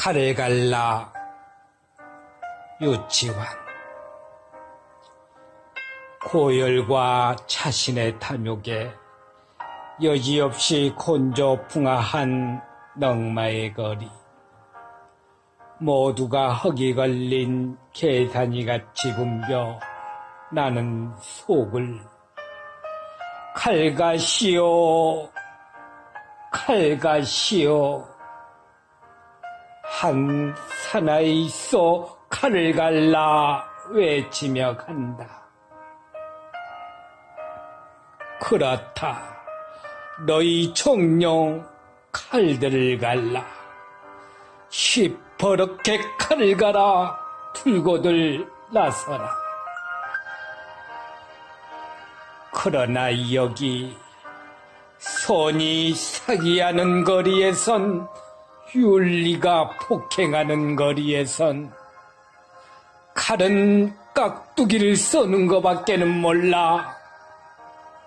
칼을 갈라 유치원 고열과 자신의 탐욕에 여지없이 곤조풍화한 넝마의 거리. 모두가 허기 걸린 계산이 같이 붐벼 나는 속을 칼가시오 칼가시오 한 사나이 쏘 칼을 갈라 외치며 간다. 그렇다. 너희 총룡 칼들을 갈라. 시퍼렇게 칼을 갈아 들고들 나서라. 그러나 여기 손이 사기하는 거리에선 윤리가 폭행하는 거리에선 칼은 깍두기를 써는 것밖에는 몰라.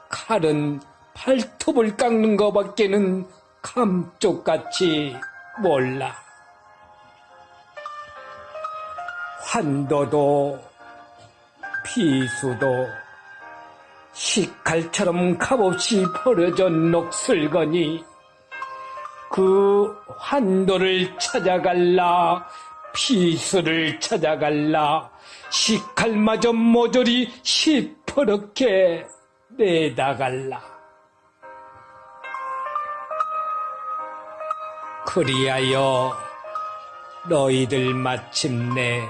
칼은 발톱을 깎는 것밖에는 감쪽같이 몰라. 환도도 피수도 식칼처럼 값없이 버려진 녹슬거니 그 환도를 찾아갈라 피수를 찾아갈라 식칼마저 모조리 시퍼렇게 내다갈라. 그리하여 너희들 마침내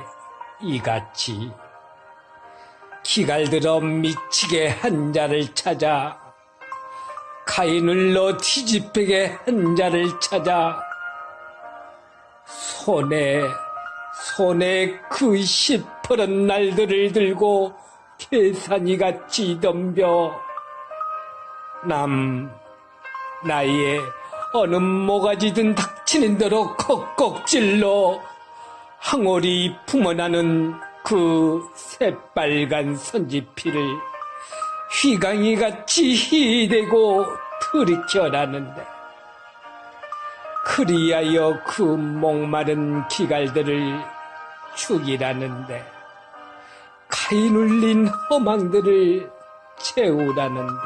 이같이 기갈들어 미치게 한 자를 찾아 가인을러 뒤집히게 한 자를 찾아 손에 손에 그 시퍼런 날들을 들고 계산이 같이 덤벼 남 나의 어느 모가지든 닥치는 대로 컥컥 찔러 항오리 품어나는 그 새빨간 선지피를 휘강이 같이 희대고 들이켜나는데 그리하여 그 목마른 기갈들을 죽이라는데 가이 눌린 허망들을 채우라는데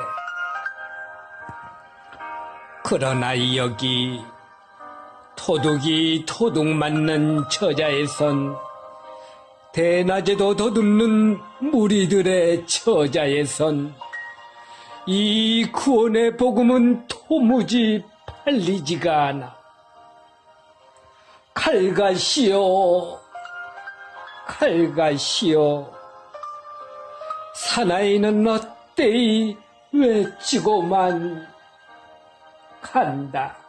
그러나 여기 토둑이 토둑 맞는 처자에선 대낮에도 더듬는 무리들의 처자에선 이 구원의 복음은 도무지 팔리지가 않아. 칼가시오, 칼가시오. 사나이는 어때이 외치고만 간다.